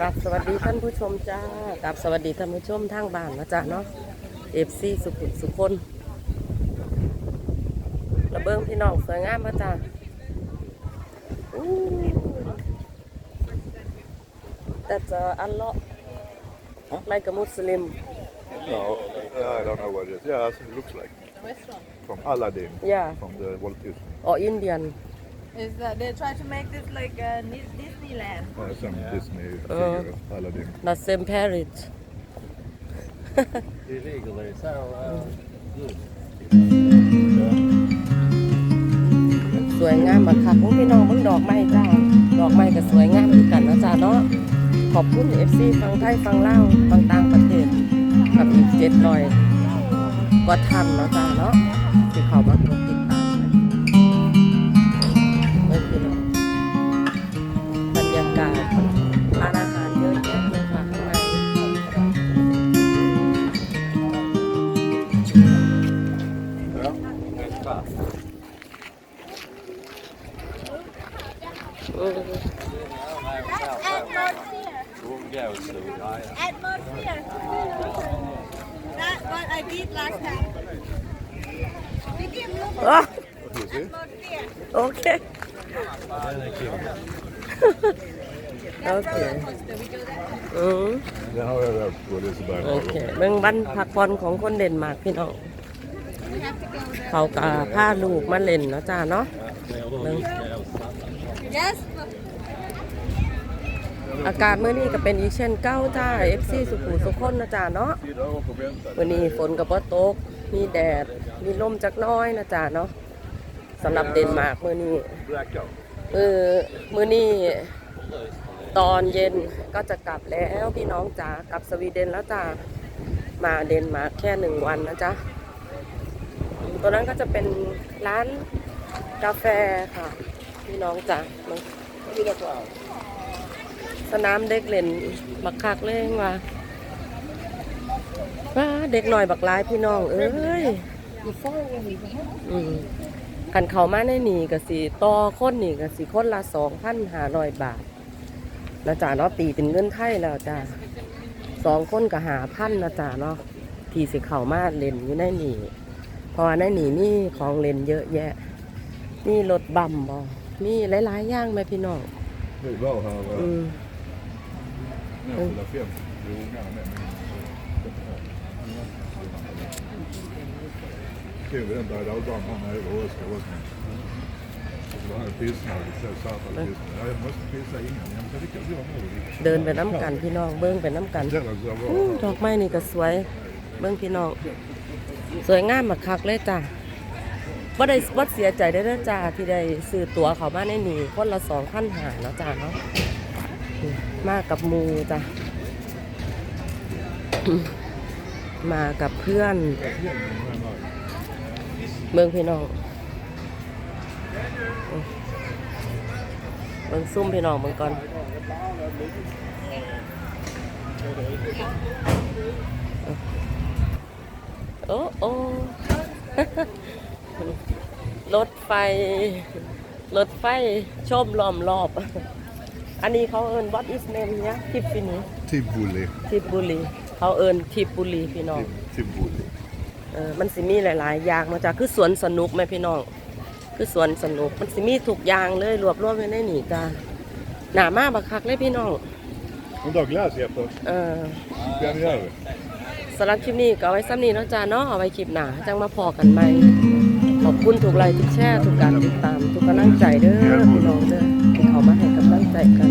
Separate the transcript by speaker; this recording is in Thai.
Speaker 1: กับสวัสดีท่านผู้ชมจ้ากับสวัสดีท่านผู้ชมทางบ้านนะจ๊ะเนาะเอฟซีสุขุมสุคนระเบิงพี่น้องสวยงามมาจ้าอู้แต่จะอันเลาะ like a Muslim
Speaker 2: No, I don't know what it is. Yeah, it looks like. From Aladdin,
Speaker 1: yeah
Speaker 2: from the Walt Disney.
Speaker 1: or Indian
Speaker 3: Is that they try to make this like a Dis- Disneyland?
Speaker 2: Uh, some Disney
Speaker 1: Uh.
Speaker 2: figure, Aladdin.
Speaker 1: not same Paris
Speaker 4: illegally. So, uh, good.
Speaker 1: สวยงามมากค่ะพวกพี่น้องเพิ่งดอกไม้จ้าดอกไม้ก็สวยงามเหมือนกันนะจ้าเนาะขอบคุณเอฟซีฟังไทยฟังเล่าวฟังต่างประเทศกับอีกเจ็ดหน่อยกว่าทันเนาะจ้าเนาะที่เขามา
Speaker 3: Atmosphere. Atmosphere. That's what I did last time. Did you look
Speaker 1: อ๋อ
Speaker 2: What is it?
Speaker 3: atmosphere?
Speaker 1: โอเคโอเคอืม
Speaker 2: Yeah, how have what is it
Speaker 1: โอ
Speaker 2: about?
Speaker 1: เคเบิ่งบ้านพักผ่อนของคนเด่นมากพี่น้อง เขาก็พาลูกมาเล่นเนาะจ้าเนาะเบิ่ง
Speaker 3: Yes.
Speaker 1: อากาศเมื่อนี้ก็เป็นอีเช่นเก้าจ้า FC สุขุมสุขคนนะจ้าเนาะวันนี้ฝนกับว่าตก มีแดด มีลมจักน้อยนะจ้าเนาะสำหรับเดนมาร์กมื่อนี้เออมื้อนี้ตอนเย็นก็จะกลับแล้วพี่น้องจ๋ากลับสวีเดนแล้วจ้ามาเดนมาร์กแค่หนึ่งวันนะจ๊ะตัวนั้นก็จะเป็นร้านกาแฟค่ะ พี่น้องจ๋าสนามเด็กเล่นบักคักเลยว่าว้าเด็กหน่อยบักหลายพี่น้อง เอ้ยอืมคันเขามาในนี่ก็สิต่อค้นนี่ก็สิคนละสองพันหาร้อยบาทนะจ๊ะเนาะตีเป็นเงินไทยแล้วจ้ะสองคนก็หาพันนะจ๊ะเนาะทีสิเขามาเล่นอยู่ในนี่เพราะว่าในนี่มีของเล่นเยอะแยะมีรถบัมบอ มีหลายๆอย่างไหมพี่น้อง
Speaker 2: Det är bra att ha
Speaker 1: อืม
Speaker 2: nu fylla fem. Det är ungarna med. Kul, den berg och dalbanan han är över Oskar också. Så var han pissnödig, så satt han och pissnade. Ja, Jag måste pissa innan. Jag måste dricka bra nu.
Speaker 1: เดินไปน้ำกันพี่น้องเบิ้งไปน้ำกัน
Speaker 2: Jävlar så
Speaker 1: อู้
Speaker 2: bra.
Speaker 1: ดอกไม้นี่ก็สวย เบิ้งพี่น้อง สวยงามมากคักเลยจ้ะ ว่าได้ว่าเสียใจได้เด้อจ้าที่ได้ซื้อตั๋วเขามาในนี่คนละสองพันหาเนาะจ้าเนาะมากับมูจ้ะมากับเพื่อนเมืองพี่น้องเมืองซุ่มพี่น้องเมืองก่อนโอ้โอ้ รถไฟ รถไฟชมล้อมรอบ อันนี้เขาเอิน what is name เนี่ยทิปฟินี
Speaker 2: Tivoli.
Speaker 1: ทิปบุรี เขาเอินทิปบุรีพี่น้อง
Speaker 2: Tivoli.
Speaker 1: เออมันสิมีหลาย ๆ อย่างมาจากคือสวนสนุกไหมพี่น้อง คือสวนสนุก มันสิมีทุกอย่างเลยรวบรวมไว้ในนี่จ้าหนามาบักคักเลยพี่น้อง
Speaker 2: God dag gläs Jeppe.
Speaker 1: เออ
Speaker 2: Vem gör det?
Speaker 1: สำหรับคลิปนี้ก็เอาไว้ซ้ำนี้เนาะจ้าเนาะเอาไว้คลิปหนาจังมาพอกันใหม่ ขอบคุณถูกไลค์ทุกแชร์ทุกการติดตามทุกกำลังใจเด้อพี่น้องเด้อที่เขามาให้กำลังใจกัน